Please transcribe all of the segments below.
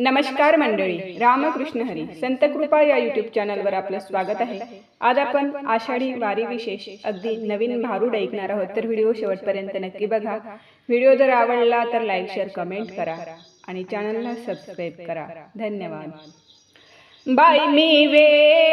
नमस्कार मंडळी रामकृष्ण हरी. संत कृपा या युट्यूब चॅनलवर आपलं स्वागत आहे. आज आपण आषाढी वारी विशेष अगदी नवीन भारूड ऐकणार आहोत तर व्हिडिओ शेवटपर्यंत नक्की बघा. व्हिडिओ जर आवडला तर लाईक शेअर कमेंट करा आणि चॅनलला सबस्क्राईब करा. धन्यवाद. बाई मी मला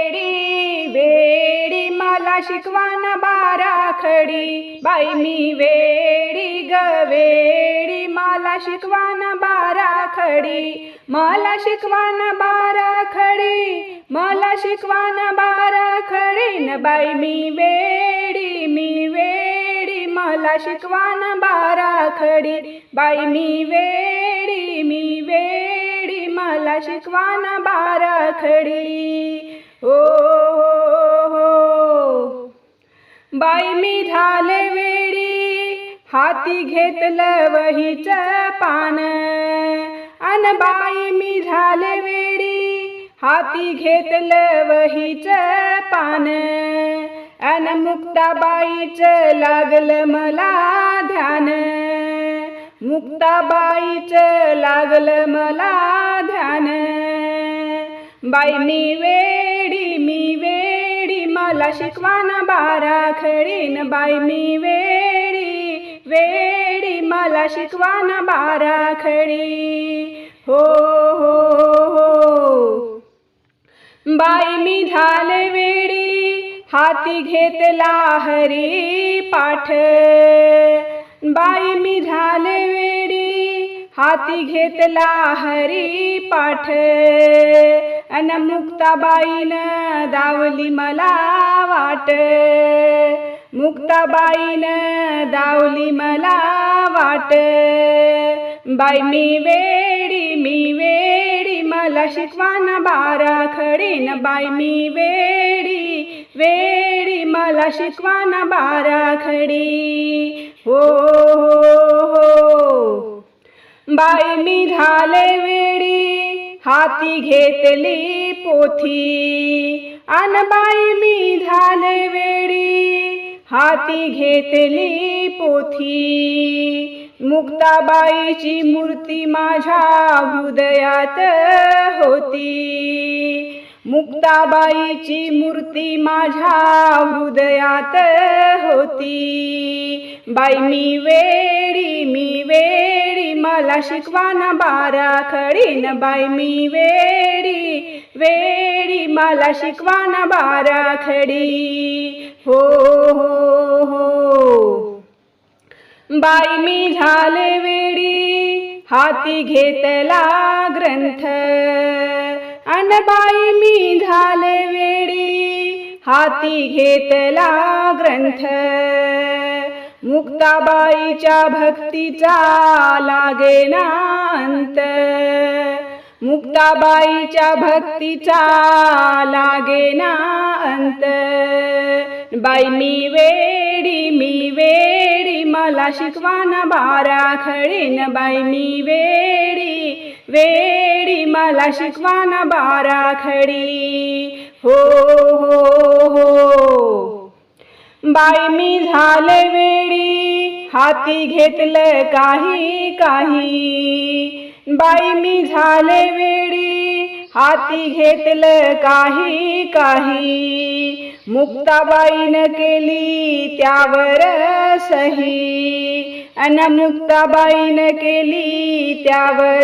शिकवाना बारा खडी. बाई मी वेडी ग वेडी. मला शिकवाना बारा खडी. मला शिकवाना बारा खडी. मला शिकवाना बारा खडी. न बाई मी वेडी मी वेडी. मला शिकवाना बारा खडी. बाई मी वेडी मी वेडी. मला शिकवाना बारा खडी. बाई मी झाले वेडी हाती घेतलं वहीच पान. अन बाई मी झाले वेडी हाती घेतलं वहीच पान. अन मुक्ताबाईच लागलं मला ध्यान. मुक्ताबाईच लागलं मला ध्यान. बाई मी वेळ मी वेडी मला शिकवाना बारा खडीन बाई मी वेडी वेडी. मला शिकवाना बारा खडी हो हो हो. बाई मी झाले वेडी हाती घेतला हरी पाठ. बाई मी झाले वेडी हाती घेतला हरी पाठ. अन मुक्ताबाईनं दावली मला वाट. मुक्ताबाईनं दावली मला वाट. बाई मी वेडी मी वेडी मला शिकवाना बारा खडीन. बाई मी वेडी वेडी मला शिकवाना बारा खडी. हो हो हो. बाई मी झाले वेडी हाती घेतली पोथी. अनबाई मी झाले वेडी. हाती घेतली पोथी. मुक्ताबाईची मूर्ती माझ्या हृदयात होती. मुक्ताबाईची मूर्ती माझ्या हृदयात होती. बाई मी वेडी मी वेडी. मला शिकवाना बारा खडीन बाई मी वेडी वेडी. मला शिकवाना बारा खडी. हो हो हो. बाई मी झाले वेडी हाती घेतला ग्रंथ. अन बाई मी झाले वेडी हाती घेतला ग्रंथ. मुक्ताबाईच्या भक्तीचा लागेना अंत मुक्ताबाईच्या भक्तीचा लागेना अंत बाई मी वेडी मी वेडी मला शिकवाना बारा खडीन बाई मी वेडी वेडी मला शिकवाना बारा खडी हो हो हो. हो. बाई मी झाले वेळी हाती घेतलं काही काही. बाई मी झाले वेळी हाती घेतलं काही काही. मुक्ताबाईनं केली त्यावर सही. अन मुक्ताबाईनं केली त्यावर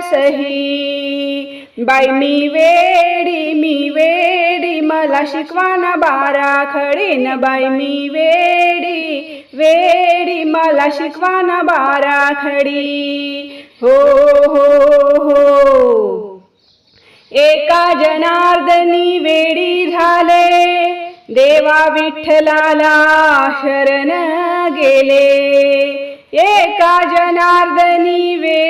सही. बाई मी वेडी मी वेडी. मला शिकवाना बारा खडीन बाई मी वेडी वेडी. मला शिकवाना बारा खडी. हो हो हो. एका जनार्दनी वेडी झाले. देवा विठ्ठलाला शरण गेले. एका जनार्दनी वेडी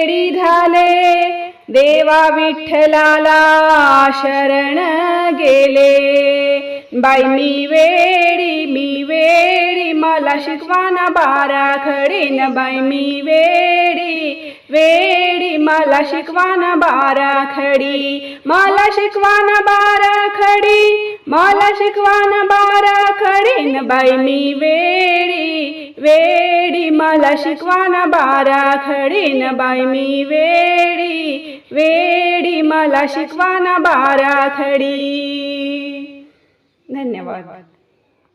देवा विठ्ठलाला शरण गेले. बाई मी वेडी मी वेडी. मला शिकवाना बारा खडीन बाई मी वेडी वेडी. मला शिकवाना बारा खडी मला शिकवाना बारा खडी मला शिकवाना बारा खडीन बाई मी वेडी वेडी. मला शिकवाना बारा खडीन बाई मी वेडी वेडी. मला शिकवाना बाराखडी धन्यवाद.